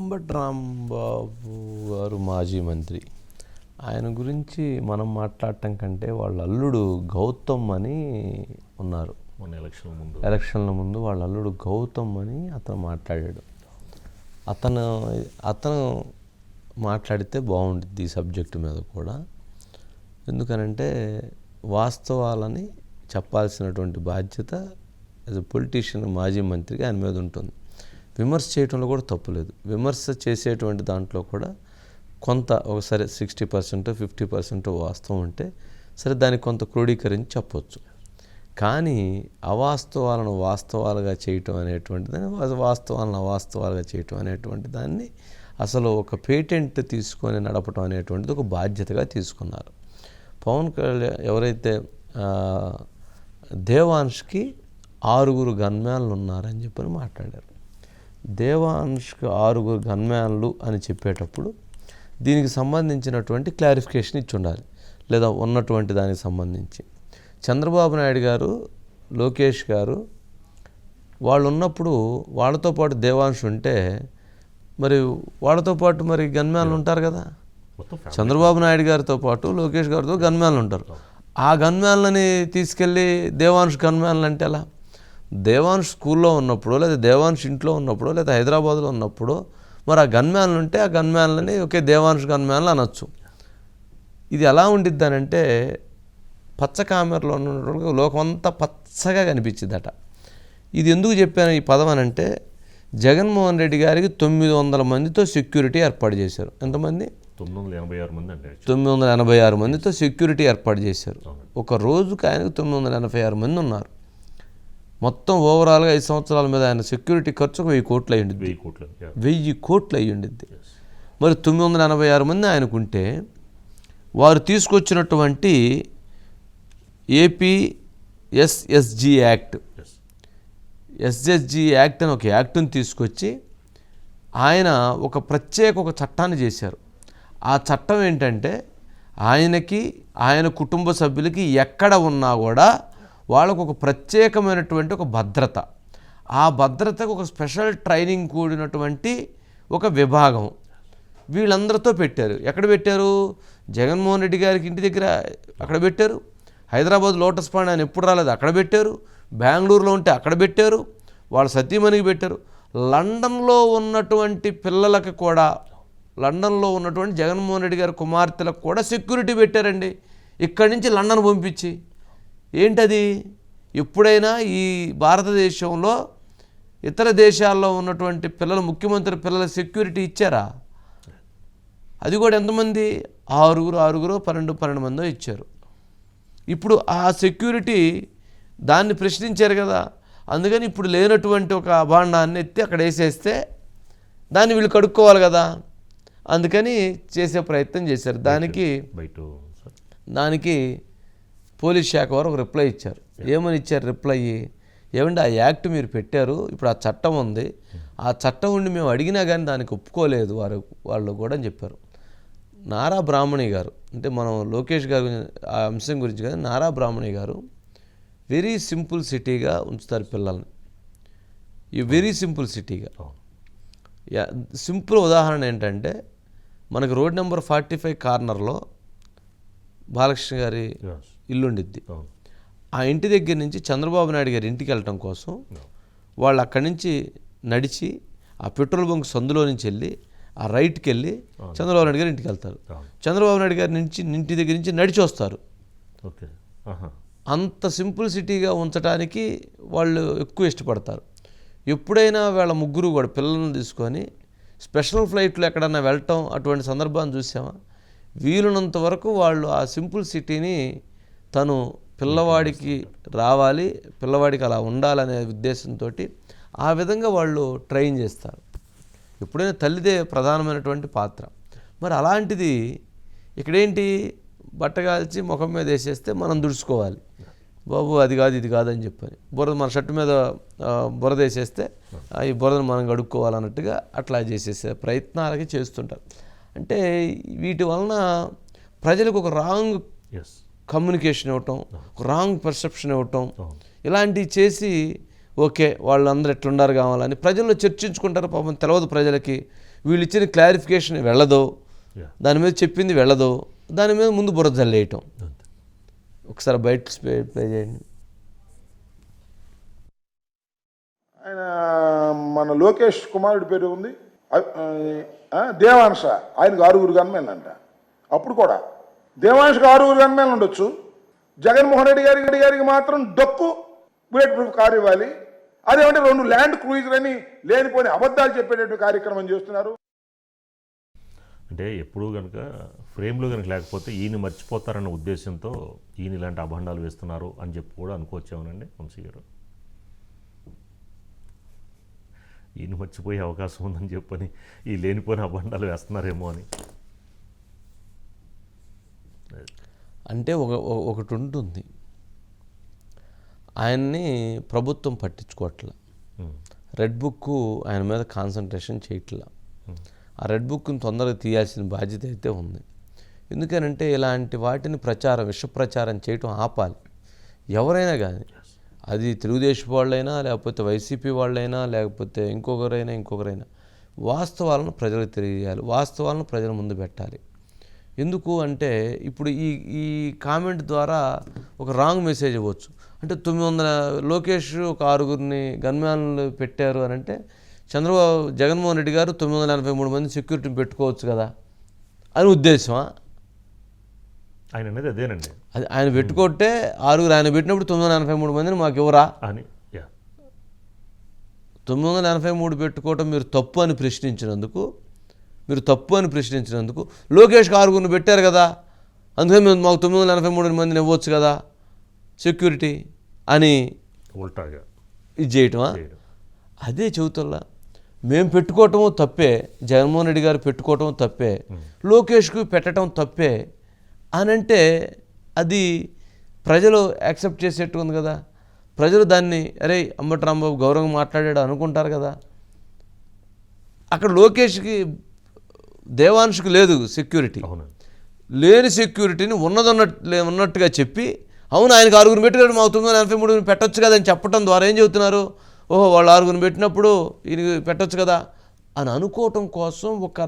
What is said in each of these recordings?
అంబటి రాంబాబు గారు మాజీ మంత్రి. ఆయన గురించి మనం మాట్లాడటం కంటే వాళ్ళ అల్లుడు గౌతమ్ అని ఉన్నారు. మొన్న ఎలక్షన్ ముందు. ఎలక్షన్ల ముందు వాళ్ళ అల్లుడు గౌతమ్ అని అతను మాట్లాడాడు. అతను అతను మాట్లాడితే బాగుంటుంది ఈ సబ్జెక్టు మీద కూడా. ఎందుకనంటే వాస్తవాలని చెప్పాల్సినటువంటి బాధ్యత యాజ్ ఎ పొలిటీషియన్ మాజీ మంత్రిగా ఆయన మీద ఉంటుంది. విమర్శ చేయడంలో కూడా తప్పులేదు విమర్శ చేసేటువంటి దాంట్లో కూడా కొంత ఒకసారి సిక్స్టీ పర్సెంట్ ఫిఫ్టీ పర్సెంట్ వాస్తవం ఉంటే సరే దాన్ని కొంత క్రోడీకరించి చెప్పొచ్చు. కానీ అవాస్తవాలను వాస్తవాలుగా చేయటం అనేటువంటి దాన్ని వాస్తవాలను అవాస్తవాలుగా చేయటం అనేటువంటి దాన్ని అసలు ఒక పేటెంట్ తీసుకొని నడపటం అనేటువంటిది ఒక బాధ్యతగా తీసుకున్నారు. పవన్ కళ్యాణ్ ఎవరైతే దేవాన్ష్కి ఆరుగురు గన్మ్యాన్లు ఉన్నారని చెప్పని మాట్లాడారు. దేవాంష్కి ఆరుగురు గన్మ్యాన్లు అని చెప్పేటప్పుడు దీనికి సంబంధించినటువంటి క్లారిఫికేషన్ ఇచ్చి ఉండాలి లేదా ఉన్నటువంటి దానికి సంబంధించి. చంద్రబాబు నాయుడు గారు లోకేష్ గారు వాళ్ళు ఉన్నప్పుడు వాళ్ళతో పాటు దేవాంశ్ ఉంటే మరి వాళ్ళతో పాటు మరి గన్మ్యాన్లు ఉంటారు కదా. చంద్రబాబు నాయుడు గారితో పాటు లోకేష్ గారితో గన్మ్యాన్లు ఉంటారు. ఆ గన్మ్యాన్లని తీసుకెళ్ళి దేవాంశ్ గన్మ్యాన్లు అంటే ఎలా? దేవాంశ్ స్కూల్లో ఉన్నప్పుడు లేదా దేవాంశ్ ఇంట్లో ఉన్నప్పుడు లేదా హైదరాబాద్లో ఉన్నప్పుడు మరి ఆ గన్మ్యాన్లు ఉంటే ఆ గన్మ్యాన్లని ఒకే దేవాంశ్ గన్మ్యాన్లు అనొచ్చు. ఇది ఎలా ఉండిద్ది అని అంటే పచ్చ కామెరలో ఉన్నటువంటి లోకం అంతా పచ్చగా కనిపించిద్దట. ఇది ఎందుకు చెప్పాను ఈ పదం అని అంటే జగన్మోహన్ రెడ్డి గారికి తొమ్మిది వందల మందితో సెక్యూరిటీ ఏర్పాటు చేశారు. ఎంతమంది? తొమ్మిది వందల ఎనభై ఆరు మంది అండి తొమ్మిది వందల ఎనభై ఆరు మందితో సెక్యూరిటీ ఏర్పాటు చేశారు. ఒక రోజుకి ఆయనకు తొమ్మిది వందల ఎనభై ఆరు మంది ఉన్నారు. మొత్తం ఓవరాల్గా ఐదు సంవత్సరాల మీద ఆయన సెక్యూరిటీ ఖర్చు ఒక వెయ్యి కోట్లు అయ్యింది వెయ్యి కోట్లు. వెయ్యి కోట్లు Yes. మరి తొమ్మిది వందల ఎనభై ఆరు మంది ఆయనకుంటే వారు తీసుకొచ్చినటువంటి AP SSG act. SSG act అని ఒక యాక్ట్ని తీసుకొచ్చి ఆయన ఒక ప్రత్యేక ఒక చట్టాన్ని చేశారు ఆ చట్టం ఏంటంటే ఆయనకి ఆయన కుటుంబ సభ్యులకి ఎక్కడ ఉన్నా కూడా వాళ్ళకు ఒక ప్రత్యేకమైనటువంటి ఒక భద్రత. ఆ భద్రతకు ఒక స్పెషల్ ట్రైనింగ్ కూడినటువంటి ఒక విభాగం వీళ్ళందరితో పెట్టారు. ఎక్కడ పెట్టారు? జగన్మోహన్ రెడ్డి గారికి ఇంటి దగ్గర అక్కడ పెట్టారు. హైదరాబాద్ లోటస్ పాండ్ ఆయన ఎప్పుడు రాలేదు అక్కడ పెట్టారు. బెంగళూరులో ఉంటే అక్కడ పెట్టారు. వాళ్ళు సతీమణికి పెట్టారు. లండన్లో ఉన్నటువంటి పిల్లలకు కూడా లండన్లో ఉన్నటువంటి జగన్మోహన్ రెడ్డి గారి కుమార్తెలకు కూడా సెక్యూరిటీ పెట్టారండి. ఇక్కడి నుంచి లండన్ పంపించి. ఏంటది? ఎప్పుడైనా ఈ భారతదేశంలో ఇతర దేశాల్లో ఉన్నటువంటి పిల్లలు ముఖ్యమంత్రి పిల్లల సెక్యూరిటీ ఇచ్చారా? అది కూడా ఎంతమంది? ఆరుగురు ఆరుగురు పన్నెండు పన్నెండు మందో ఇచ్చారు. ఇప్పుడు ఆ సెక్యూరిటీ దాన్ని ప్రశ్నించారు కదా. అందుకని ఇప్పుడు లేనటువంటి ఒక అభాండాన్ని ఎత్తి అక్కడ వేసేస్తే దాన్ని వీళ్ళు కడుక్కోవాలి కదా. అందుకని చేసే ప్రయత్నం చేశారు. దానికి దానికి పోలీస్ శాఖ వారు ఒక రిప్లై ఇచ్చారు. ఏమని ఇచ్చారు రిప్లై? ఏమంటే ఆ యాక్ట్ మీరు పెట్టారు ఇప్పుడు ఆ చట్టం ఉంది. ఆ చట్టం ఉండి మేము అడిగినా కానీ దానికి ఒప్పుకోలేదు వారు వాళ్ళు కూడా అని చెప్పారు. నారా బ్రాహ్మణి గారు అంటే మనం లోకేష్ గారి ఆ అంశం గురించి కదా నారా బ్రాహ్మణి గారు వెరీ సింపుల్ సిటీగా ఉంచుతారు పిల్లల్ని. ఈ వెరీ సింపుల్ సిటీగా. సింపుల్ ఉదాహరణ ఏంటంటే మనకు రోడ్ నెంబర్ ఫార్టీ ఫైవ్ కార్నర్లో బాలకృష్ణ గారి Yes. ఇల్లు ఉండిద్ది అవును ఆ ఇంటి దగ్గర నుంచి చంద్రబాబు నాయుడు గారి ఇంటికి వెళ్ళటం కోసం. వాళ్ళు అక్కడి నుంచి నడిచి ఆ పెట్రోల్ బంక్ సందులో నుంచి వెళ్ళి ఆ రైట్కి వెళ్ళి చంద్రబాబు నాయుడు గారి ఇంటికి వెళ్తారు. చంద్రబాబు నాయుడు గారి నుంచి ఇంటి దగ్గర నుంచి నడిచి వస్తారు. ఓకే. అంత సింపుల్ సిటీగా ఉంచడానికి వాళ్ళు ఎక్కువ ఇష్టపడతారు. ఎప్పుడైనా వీళ్ళ ముగ్గురు కూడా పిల్లల్ని తీసుకొని స్పెషల్ ఫ్లైట్లో ఎక్కడన్నా వెళ్ళటం అటువంటి సందర్భాన్ని చూసామా? వీలున్నంత వరకు వాళ్ళు ఆ సింపుల్ సిటీని తను పిల్లవాడికి రావాలి పిల్లవాడికి అలా ఉండాలనే ఉద్దేశంతో ఆ విధంగా వాళ్ళు ట్రైన్ చేస్తారు. ఎప్పుడైనా తల్లిదే ప్రధానమైనటువంటి పాత్ర. మరి అలాంటిది ఇక్కడేంటి? బట్టగాల్చి ముఖం మీద వేసేస్తే మనం దుడుచుకోవాలి. బాబు అది కాదు ఇది కాదని చెప్పని. బురద మన షర్టు మీద బురద వేసేస్తే ఈ బురదను మనం కడుక్కోవాలన్నట్టుగా అట్లా చేసేసే ప్రయత్నాలకి చేస్తుంటారు. అంటే వీటి వలన ప్రజలకు ఒక రాంగ్ కమ్యూనికేషన్ ఇవ్వటం రాంగ్ పర్సెప్షన్ ఇవ్వటం ఇలాంటివి చేసి ఓకే వాళ్ళందరూ ఎట్లుండారు కావాలని ప్రజల్లో చర్చించుకుంటారు పాపం. తెలియదు ప్రజలకి. వీళ్ళు ఇచ్చిన క్లారిఫికేషన్ వెళ్ళదు దాని మీద చెప్పింది వెళ్ళదు. దాని మీద ముందు బురద జల్లేయటం. ఒకసారి బయట ప్లే ప్లే చేయండి. ఆయన మన లోకేష్ కుమారుడి పేరు ఉంది. దేవాంశ. ఆయనకు ఆరుగురు గన్మేన్లు అంట అప్పుడు కూడా దేవాంశకు ఆరుగురు గన్మేన్లు ఉండొచ్చు. జగన్మోహన్ రెడ్డి గారి గారికి మాత్రం డొక్కు బుల్లెట్ ప్రూఫ్ కారు ఇవ్వాలి. అదేమంటే రెండు ల్యాండ్ క్రూయిజర్ అని లేనిపోని అబద్ధాలు చెప్పేటట్టు కార్యక్రమం చేస్తున్నారు. అంటే ఎప్పుడూ కనుక ఫ్రేమ్లో కనుక లేకపోతే ఈయన మర్చిపోతారన్న ఉద్దేశంతో ఈయన ఇలాంటి అభండాలు వేస్తున్నారు అని చెప్పి కూడా అనుకోవచ్చామనండి వంశీ గారు. ఈయన మర్చిపోయే అవకాశం ఉందని చెప్పని ఈ లేనిపోయిన అభండాలు వేస్తున్నారేమో అని. అంటే ఒక ఒక- ఒకటి ఉంటుంది. ఆయన్ని ప్రభుత్వం పట్టించుకోవట్లే. రెడ్ బుక్ ఆయన మీద కాన్సన్ట్రేషన్ చేయట్లా. ఆ రెడ్ బుక్ని తొందరగా తీయాల్సిన బాధ్యత అయితే ఉంది. ఎందుకనంటే ఇలాంటి వాటిని ప్రచారం విష ప్రచారం చేయటం ఆపాలి. ఎవరైనా కానీ అది తెలుగుదేశం వాళ్ళైనా లేకపోతే వైసీపీ వాళ్ళైనా లేకపోతే ఇంకొకరైనా ఇంకొకరైనా వాస్తవాలను ప్రజలకు తెలియజేయాలి. వాస్తవాలను ప్రజల ముందు పెట్టాలి. ఎందుకు అంటే ఇప్పుడు ఈ ఈ కామెంట్ ద్వారా ఒక రాంగ్ మెసేజ్ ఇవ్వచ్చు. అంటే తొమ్మిది వందల లోకేష్ ఒక ఆరుగురిని గన్మ్యాన్లు పెట్టారు అని అంటే చంద్రబాబు జగన్మోహన్ రెడ్డి గారు తొమ్మిది వందల ఎనభై మూడు మంది సెక్యూరిటీని పెట్టుకోవచ్చు కదా అని ఉద్దేశమా? ఆయన అనేది అదేనండి. అది ఆయన పెట్టుకుంటే ఆరుగురు ఆయన పెట్టినప్పుడు తొమ్మిది వందల ఎనభై మూడు మందిని మాకు ఇవ్వరా? అని యా. తొమ్మిది వందల ఎనభై మూడు పెట్టుకోవటం మీరు తప్పు అని ప్రశ్నించినందుకు మీరు తప్పు అని ప్రశ్నించినందుకు లోకేష్కి ఆరుగురిని పెట్టారు కదా. అందుకని మేము మాకు తొమ్మిది వందల ఎనభై మూడు మందిని ఇవ్వచ్చు కదా. సెక్యూరిటీ అని ఇది చేయటమా? అదే చెబుతుల్లా మేము పెట్టుకోవటము తప్పే జగన్మోహన్ రెడ్డి గారు పెట్టుకోవటం తప్పే లోకేష్కు పెట్టడం తప్పే అని అంటే అది ప్రజలు యాక్సెప్ట్ చేసేట్టు ఉంది కదా. ప్రజలు దాన్ని అరే అంబటి రాంబాబు గౌరవంగా మాట్లాడాడు అనుకుంటారు కదా. అక్కడ లోకేష్కి దేవాంశకు లేదు సెక్యూరిటీ లేని సెక్యూరిటీని ఉన్నదన్నట్టు ఉన్నట్టుగా చెప్పి అవును ఆయనకు ఆరుగురు తొమ్మిది వందల ఎనభై మూడు పెట్టొచ్చు కదా అని చెప్పడం ద్వారా ఏం చెబుతున్నారు? ఓహో వాళ్ళు ఆరుగురు పెట్టినప్పుడు ఈయనకి పెట్టొచ్చు కదా? అని అనుకోవటం కోసం ఒక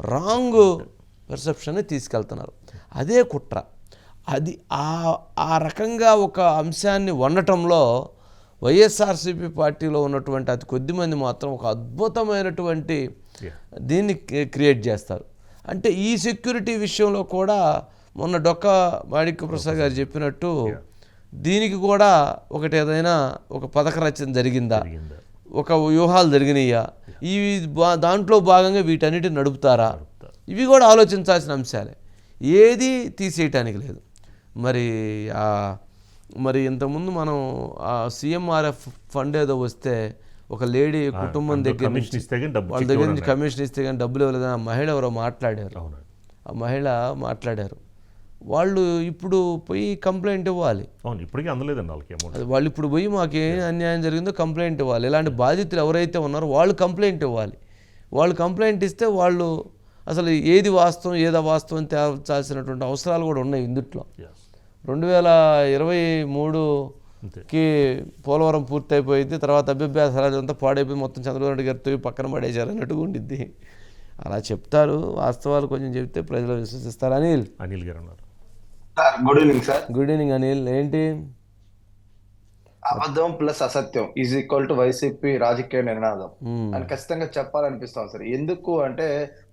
రాంగ్ పర్సెప్షన్ని తీసుకెళ్తున్నారు. అదే కుట్ర. అది ఆ ఆ రకంగా ఒక అంశాన్ని వండటంలో వైఎస్ఆర్సీపీ పార్టీలో ఉన్నటువంటి అతి కొద్ది మంది మాత్రం ఒక అద్భుతమైనటువంటి. దీన్ని క్రి- క్రియేట్ చేస్తారు. అంటే ఈ సెక్యూరిటీ విషయంలో కూడా మొన్న డొక్క మాణిక్య ప్రసాద్ గారు చెప్పినట్టు దీనికి కూడా ఒకటి ఏదైనా ఒక పథక రచన జరిగిందా? ఒక వ్యూహాలు జరిగినాయా? ఈ బా- దాంట్లో భాగంగా వీటన్నిటిని నడుపుతారా? ఇవి కూడా ఆలోచించాల్సిన అంశాలే. ఏది తీసేయటానికి లేదు. మరి మరి ఇంతకుముందు మనం ఆ సీఎంఆర్ఎఫ్ ఫండ్ ఏదో వస్తే ఒక లేడీ కుటుంబం దగ్గర నుంచి వాళ్ళ దగ్గర నుంచి కమిషన్ ఇస్తే కానీ డబ్బులు ఇవ్వలేదని ఆ మహిళ ఎవరో మాట్లాడారు. ఆ మహిళ మాట్లాడారు. వాళ్ళు ఇప్పుడు పోయి కంప్లైంట్ ఇవ్వాలి. అవును ఇప్పటికీ అందలేదండి వాళ్ళకి అమౌంట్ వాళ్ళు ఇప్పుడు పోయి మాకు ఏ అన్యాయం జరిగిందో కంప్లైంట్ ఇవ్వాలి. ఇలాంటి బాధితులు ఎవరైతే ఉన్నారో వాళ్ళు కంప్లైంట్ ఇవ్వాలి. వాళ్ళు కంప్లైంట్ ఇస్తే వాళ్ళు అసలు ఏది వాస్తవం ఏది అవాస్తవం తేల్చాల్సినటువంటి అవసరాలు కూడా ఉన్నాయి ఇందుట్లో. రెండు వేల ఇరవై మూడు కి పోలవరం పూర్తి అయిపోయింది తర్వాత అభ్యభ్యాసాలు అంతా పాడైపోయి మొత్తం చంద్రబాబు నాయుడు గారితో పక్కన పడేశారు అన్నట్టుగా ఉండిద్ది. అలా చెప్తారు వాస్తవాలు కొంచెం చెప్తే ప్రజలు విశ్వసిస్తారు. అనిల్. అనిల్ గారు అన్నారు sir good evening sir good evening Anil. ఏంటి? అబద్ధం ప్లస్ అసత్యం ఈజ్ ఈక్వల్ టు వైసీపీ రాజకీయ నినాదం మ్మ్. అని ఖచ్చితంగా చెప్పాలనిపిస్తాం సార్ ఎందుకు అంటే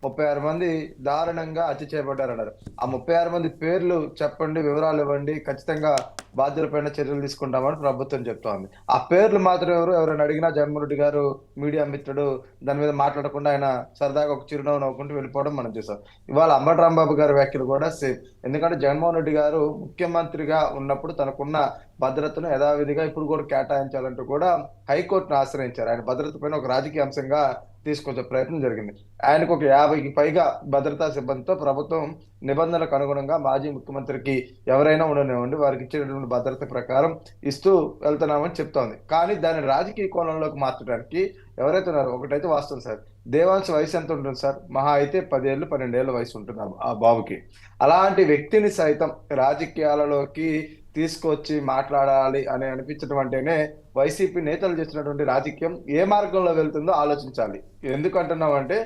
ముప్పై ఆరు మంది దారుణంగా హత్య చేయబడ్డారన్నారు. ఆ ముప్పై ఆరు మంది పేర్లు చెప్పండి వివరాలు ఇవ్వండి ఖచ్చితంగా బాధ్యులపైన చర్యలు తీసుకుంటామని ప్రభుత్వం చెప్తోంది. ఆ పేర్లు మాత్రం ఎవరు ఎవరైనా అడిగినా జగన్మోహన్ గారు మీడియా మిత్రుడు దాని మీద మాట్లాడకుండా ఆయన సరదాగా ఒక చిరునవ్వు నవ్వుకుంటూ వెళ్ళిపోవడం మనం చూసాం. ఇవాళ అంబటి రాంబాబు గారి వ్యాఖ్యలు కూడా సేమ్. ఎందుకంటే జగన్మోహన్ రెడ్డి గారు ముఖ్యమంత్రిగా ఉన్నప్పుడు తనకున్న భద్రతను యథావిధిగా ఇప్పుడు కూడా కేటాయించాలంటూ కూడా హైకోర్టును ఆశ్రయించారు. ఆయన భద్రత పైన ఒక రాజకీయ అంశంగా తీసుకొచ్చే ప్రయత్నం జరిగింది. ఆయనకు ఒక యాభైకి పైగా భద్రతా సిబ్బందితో ప్రభుత్వం నిబంధనలకు అనుగుణంగా మాజీ ముఖ్యమంత్రికి ఎవరైనా ఉండనివ్వండి వారికి ఇచ్చినటువంటి భద్రత ప్రకారం ఇస్తూ వెళ్తున్నామని చెప్తోంది. కానీ దాన్ని రాజకీయ కోణంలోకి మార్చడానికి ఎవరైతే ఉన్నారో ఒకటైతే వాస్తవం సార్. దేవాంశ వయసు ఎంత ఉంటుంది సార్? మహా అయితే పదేళ్ళు పన్నెండేళ్ళ వయసు ఉంటుంది ఆ బాబుకి. అలాంటి వ్యక్తిని సైతం రాజకీయాలలోకి తీసుకొచ్చి మాట్లాడాలి అని అనిపించడం అంటేనే వైసీపీ నేతలు చేసినటువంటి రాజకీయం ఏ మార్గంలో వెళ్తుందో ఆలోచించాలి. ఎందుకు అంటే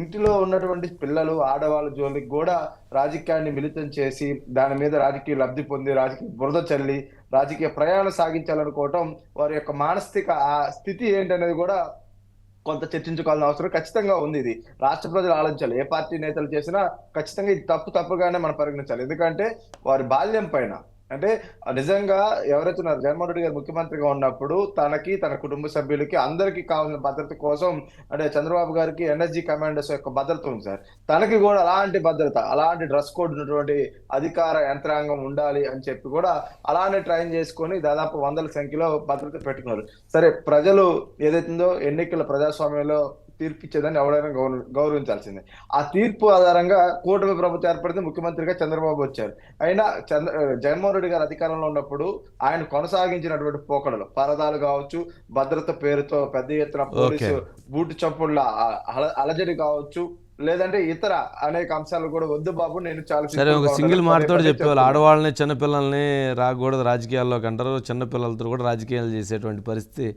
ఇంటిలో ఉన్నటువంటి పిల్లలు ఆడవాళ్ళ జోలికి కూడా రాజకీయాన్ని మిళితం చేసి దాని మీద రాజకీయ లబ్ధి పొంది రాజకీయ బురద చల్లి రాజకీయ ప్రయాణం సాగించాలనుకోవటం వారి యొక్క మానసిక ఆ స్థితి ఏంటనేది కూడా కొంత చర్చించుకోవాల్సిన అవసరం ఖచ్చితంగా ఉంది ఇది. రాష్ట్ర ప్రజలు ఆలోచించాలి. ఏ పార్టీ నేతలు చేసినా ఖచ్చితంగా ఇది తప్పు తప్పుగానే మనం పరిగణించాలి. ఎందుకంటే వారి బాల్యం పైన అంటే నిజంగా ఎవరైతే ఉన్నారు జగన్మోహన్ రెడ్డి గారు ముఖ్యమంత్రిగా ఉన్నప్పుడు తనకి తన కుటుంబ సభ్యులకి అందరికీ కావాల్సిన భద్రత కోసం అంటే చంద్రబాబు గారికి ఎన్ఎస్జీ కమాండర్స్ యొక్క భద్రత ఉంది సార్. తనకి కూడా అలాంటి భద్రత అలాంటి డ్రెస్ కోడ్ ఉన్నటువంటి అధికార యంత్రాంగం ఉండాలి అని చెప్పి కూడా అలానే ట్రైన్ చేసుకొని దాదాపు వందల సంఖ్యలో భద్రత పెట్టుకున్నారు. సరే ప్రజలు ఏదైతుందో ఎన్నికల ప్రజాస్వామ్యంలో తీర్పు ఇచ్చేదాన్ని ఎవరైనా గౌరవ గౌరవించాల్సిందే ఆ తీర్పు ఆధారంగా కూటమి ప్రభుత్వం ఏర్పడితే ముఖ్యమంత్రిగా చంద్రబాబు వచ్చారు అయినా చంద్ర జగన్మోహన్ రెడ్డి గారు అధికారంలో ఉన్నప్పుడు ఆయన కొనసాగించినటువంటి పోకడలు పరదాలు కావచ్చు భద్రత పేరుతో పెద్ద ఎత్తున పోలీసు బూటు చప్పుళ్ళ అలజడి కావచ్చు లేదంటే ఇతర అనేక అంశాలు కూడా వద్దు బాబు నేను చాలా సరే ఒక సింగిల్. మాటతో చెప్పేవాళ్ళు. ఆడవాళ్ళని చిన్నపిల్లల్ని రాకూడదు రాజకీయాల్లోకి అంటారు చిన్నపిల్లలతో కూడా రాజకీయాలు చేసేటువంటి పరిస్థితి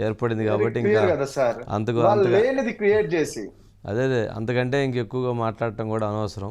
ఏర్పడింది కాబట్టి ఇంకా అంతకు వాళ్ళు అంతగా లేనిది క్రియేట్ చేసి. అదే అదే అంతకంటే ఇంకెక్కువగా మాట్లాడటం కూడా అనవసరం.